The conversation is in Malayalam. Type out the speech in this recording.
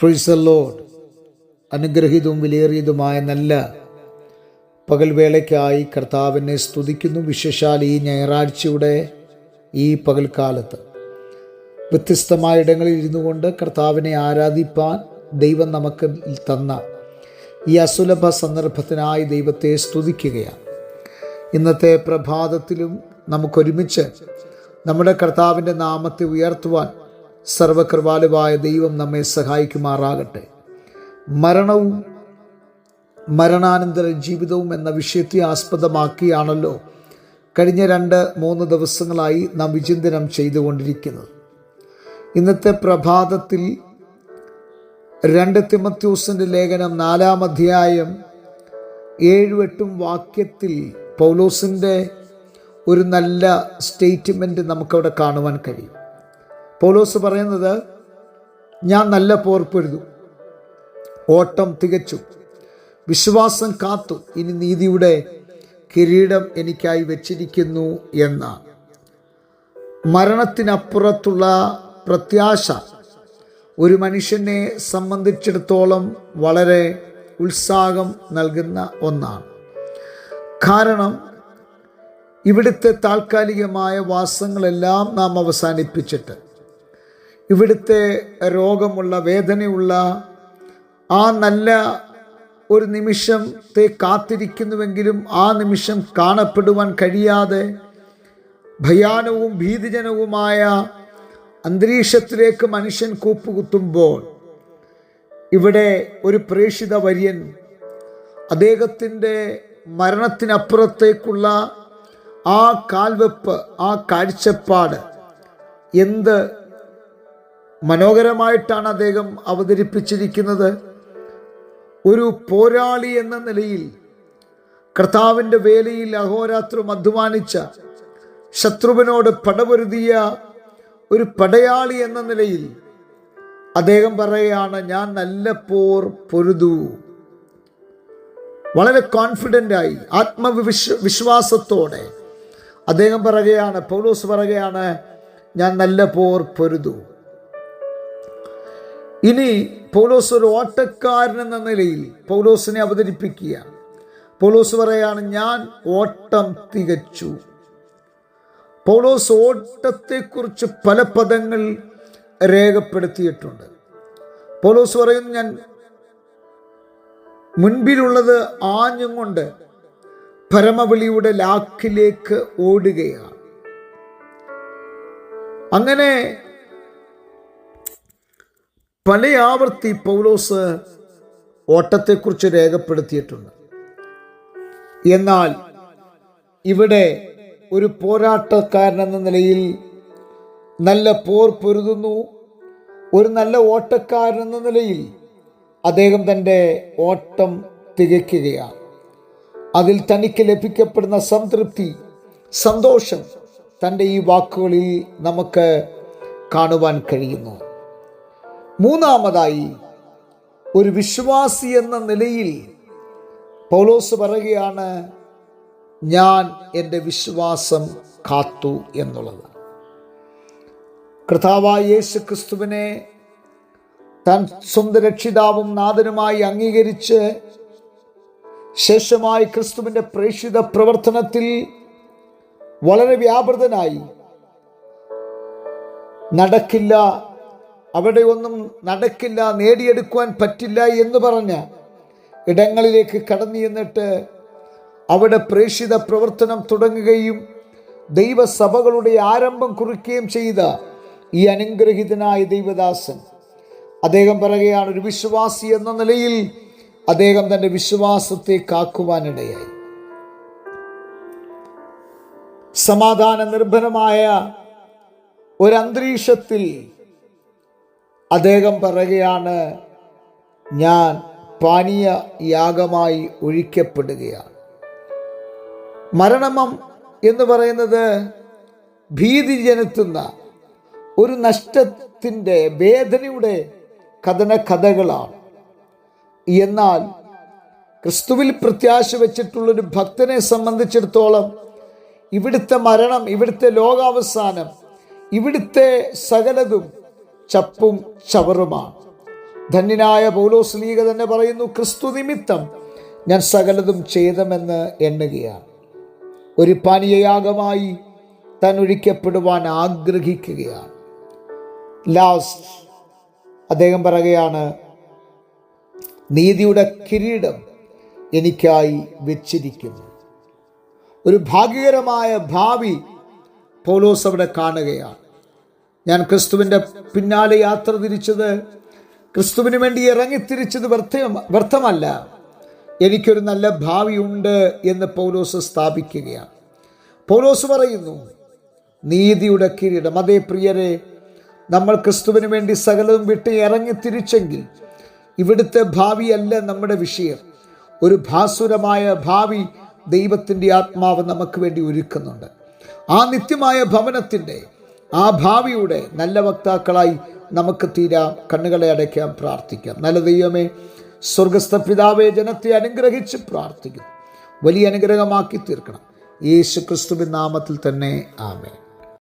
ഫ്രീസലോഡ് അനുഗ്രഹീതവും വിലയേറിയതുമായ നല്ല പകൽവേളയ്ക്കായി കർത്താവിനെ സ്തുതിക്കുന്നു. വിശേഷാൽ ഈ ഞായറാഴ്ചയുടെ ഈ പകൽക്കാലത്ത് വ്യത്യസ്തമായ ഇടങ്ങളിൽ ഇരുന്നു കൊണ്ട് കർത്താവിനെ ആരാധിപ്പാൻ ദൈവം നമുക്ക് തന്ന ഈ അസുലഭ സന്ദർഭത്തിനായി ദൈവത്തെ സ്തുതിക്കുകയാണ്. ഇന്നത്തെ പ്രഭാതത്തിലും നമുക്കൊരുമിച്ച് നമ്മുടെ കർത്താവിന്റെ നാമത്തെ ഉയർത്തുവാൻ സർവകൃപാലുവായ ദൈവം നമ്മെ സഹായിക്കുമാറാകട്ടെ. മരണവും മരണാനന്തര ജീവിതവും എന്ന വിഷയത്തെ ആസ്പദമാക്കിയാണല്ലോ കഴിഞ്ഞ രണ്ട് മൂന്ന് ദിവസങ്ങളായി നാം വിചിന്തനം ചെയ്തുകൊണ്ടിരിക്കുന്നത്. ഇന്നത്തെ പ്രഭാതത്തിൽ രണ്ട് തിമത്യൂസിന്റെ ലേഖനം നാലാം അധ്യായം ഏഴുവെട്ടും വാക്യത്തിൽ പൗലോസിന്റെ ഒരു നല്ല സ്റ്റേറ്റ്മെന്റ് നമുക്കവിടെ കാണുവാൻ കഴിയും. പൗലോസ് പറയുന്നത് ഞാൻ നല്ല പോർപ്പെഴുതു ഓട്ടം തികച്ചു. വിശ്വാസം കാത്തു. ഇനി നീതിയുടെ കിരീടം എനിക്കായി വെച്ചിരിക്കുന്നു എന്ന മരണത്തിനപ്പുറത്തുള്ള പ്രത്യാശ ഒരു മനുഷ്യനെ സംബന്ധിച്ചിടത്തോളം വളരെ ഉത്സാഹം നൽകുന്ന ഒന്നാണ്. കാരണം ഇവിടുത്തെ താൽക്കാലികമായ വാസങ്ങളെല്ലാം നാം അവസാനിപ്പിച്ചിട്ട് ഇവിടുത്തെ രോഗമുള്ള വേദനയുള്ള ആ നല്ല ഒരു നിമിഷത്തെ കാത്തിരിക്കുന്നുവെങ്കിലും ആ നിമിഷം കാണപ്പെടുവാൻ കഴിയാതെ ഭയാനവും ഭീതിജനവുമായ അന്തരീക്ഷത്തിലേക്ക് മനുഷ്യൻ കൂപ്പുകുത്തുമ്പോൾ ഇവിടെ ഒരു പ്രേക്ഷിത വര്യൻ അദ്ദേഹത്തിന്റെ മരണത്തിനപ്പുറത്തേക്കുള്ള ആ കാൽവെപ്പ് ആ കാഴ്ചപ്പാട് എന്ത് മനോഹരമായിട്ടാണ് അദ്ദേഹം അവതരിപ്പിച്ചിരിക്കുന്നത്. ഒരു പോരാളി എന്ന നിലയിൽ കർത്താവിന്റെ വേലയിൽ അഹോരാത്രം അധ്വാനിച്ച ശത്രുവിനോട് പടപൊരുതിയ ഒരു പടയാളി എന്ന നിലയിൽ അദ്ദേഹം പറയുകയാണ് ഞാൻ നല്ല പോർ പൊരുതു. വളരെ കോൺഫിഡന്റായി ആത്മവിശ്വ വിശ്വാസത്തോടെ അദ്ദേഹം പറയുകയാണ് പൗലോസ് പറയുകയാണ് ഞാൻ നല്ല പോർ പൊരുതു. ഇനി പൗലോസ് ഒരു ഓട്ടക്കാരൻ എന്ന നിലയിൽ പൗലോസിനെ അവതരിപ്പിക്കുക. പൗലോസ് പറയാണ് ഞാൻ ഓട്ടം തികച്ചു. പൗലോസ് ഓട്ടത്തെക്കുറിച്ച് പല പദങ്ങൾ രേഖപ്പെടുത്തിയിട്ടുണ്ട്. പൗലോസ് പറയുന്നു ഞാൻ മുൻപിലുള്ളത് ആഞ്ഞും കൊണ്ട് പരമവിളിയുടെ ലാക്കിലേക്ക് ഓടുകയാണ്. അങ്ങനെ പല ആവർത്തി പൗലോസ് ഓട്ടത്തെക്കുറിച്ച് രേഖപ്പെടുത്തിയിട്ടുണ്ട്. എന്നാൽ ഇവിടെ ഒരു പോരാട്ടക്കാരൻ എന്ന നിലയിൽ നല്ല പോർ പൊരുതുന്നു. ഒരു നല്ല ഓട്ടക്കാരനെന്ന നിലയിൽ അദ്ദേഹം തന്റെ ഓട്ടം തികയ്ക്കുകയാണ്. അതിൽ തനിക്ക് ലഭിക്കപ്പെടുന്ന സംതൃപ്തി സന്തോഷം തന്റെ ഈ വാക്കുകളിൽ നമുക്ക് കാണുവാൻ കഴിയുന്നു. മൂന്നാമതായി ഒരു വിശ്വാസി എന്ന നിലയിൽ പൗലോസ് പറയുകയാണ് ഞാൻ എന്റെ വിശ്വാസം കാത്തു എന്നുള്ളത്. കർത്താവായ യേശു ക്രിസ്തുവിനെ താൻ സ്വന്തം രക്ഷിതാവും നാഥനുമായി അംഗീകരിച്ച് ശേഷമായി ക്രിസ്തുവിന്റെ പ്രേക്ഷിത പ്രവർത്തനത്തിൽ വളരെ വ്യാപൃതനായി നടക്കില്ല അവിടെ ഒന്നും നടക്കില്ല നേടിയെടുക്കുവാൻ പറ്റില്ല എന്ന് പറഞ്ഞ ഇടങ്ങളിലേക്ക് കടന്നു ചെന്നിട്ട് അവിടെ പ്രേക്ഷിത പ്രവർത്തനം തുടങ്ങുകയും ദൈവസഭകളുടെ ആരംഭം കുറിക്കുകയും ചെയ്ത ഈ അനുഗ്രഹിതനായ ദൈവദാസൻ. അദ്ദേഹം പറയുകയാണ് ഒരു വിശ്വാസി എന്ന നിലയിൽ അദ്ദേഹം തന്റെ വിശ്വാസത്തെ കാക്കുവാനിടയായി. സമാധാന നിർഭരമായ ഒരന്തരീക്ഷത്തിൽ അദ്ദേഹം പറയുകയാണ് ഞാൻ പാനീയ യാഗമായി ഒഴിക്കപ്പെടുകയാണ്. മരണമം എന്ന് പറയുന്നത് ഭീതി ജനത്തുന്ന ഒരു നഷ്ടത്തിന്റെ വേദനയുടെ കഥന കഥകളാണ്. എന്നാൽ ക്രിസ്തുവിൽ പ്രത്യാശ വെച്ചിട്ടുള്ളൊരു ഭക്തനെ സംബന്ധിച്ചിടത്തോളം ഇവിടുത്തെ മരണം ഇവിടുത്തെ ലോകാവസാനം ഇവിടുത്തെ സകലതും ചപ്പും ചവറുമാണ്. ധന്യനായ പൗലോസ് ലീഗ തന്നെ പറയുന്നു ക്രിസ്തു നിമിത്തം ഞാൻ സകലതും ചെയ്തമെന്ന് എണ്ണുകയാണ്. ഒരു പാനീയയാഗമായി താൻ ഒഴിക്കപ്പെടുവാൻ ആഗ്രഹിക്കുകയാണ്. ലാസ്റ്റ് അദ്ദേഹം പറയുകയാണ് നീതിയുടെ കിരീടം എനിക്കായി വെച്ചിരിക്കുന്നു. ഒരു ഭാഗ്യകരമായ ഭാവി പൗലോസ് അവിടെ കാണുകയാണ്. ഞാൻ ക്രിസ്തുവിന്റെ പിന്നാലെ യാത്ര തിരിച്ചത് ക്രിസ്തുവിന് വേണ്ടി ഇറങ്ങിത്തിരിച്ചത് വ്യർത്ഥ വ്യർത്ഥമല്ല. എനിക്കൊരു നല്ല ഭാവിയുണ്ട് എന്ന് പൗലോസ് സ്ഥാപിക്കുകയാണ്. പൗലോസ് പറയുന്നു നീതിയുടെ കിരീടം. അതേ പ്രിയരെ നമ്മൾ ക്രിസ്തുവിന് വേണ്ടി സകലതും വിട്ട് ഇറങ്ങി തിരിച്ചെങ്കിൽ ഇവിടുത്തെ ഭാവിയല്ല നമ്മുടെ വിഷയം. ഒരു ഭാസുരമായ ഭാവി ദൈവത്തിന്റെ ആത്മാവ് നമുക്ക് വേണ്ടി ഒരുക്കുന്നുണ്ട്. ആ നിത്യമായ ഭവനത്തിന്റെ ആ ഭാവിയുടെ നല്ല വക്താക്കളായി നമുക്ക് തീരാം കണ്ണുകളെ അടയ്ക്കാം പ്രാർത്ഥിക്കാം. നല്ല ദൈവമേ സ്വർഗസ്ഥ പിതാവെ ജനത്തെ അനുഗ്രഹിച്ച് പ്രാർത്ഥിക്കുന്നു. വലിയ അനുഗ്രഹമാക്കി തീർക്കണം. യേശു ക്രിസ്തുവിൻ നാമത്തിൽ തന്നെ ആമേ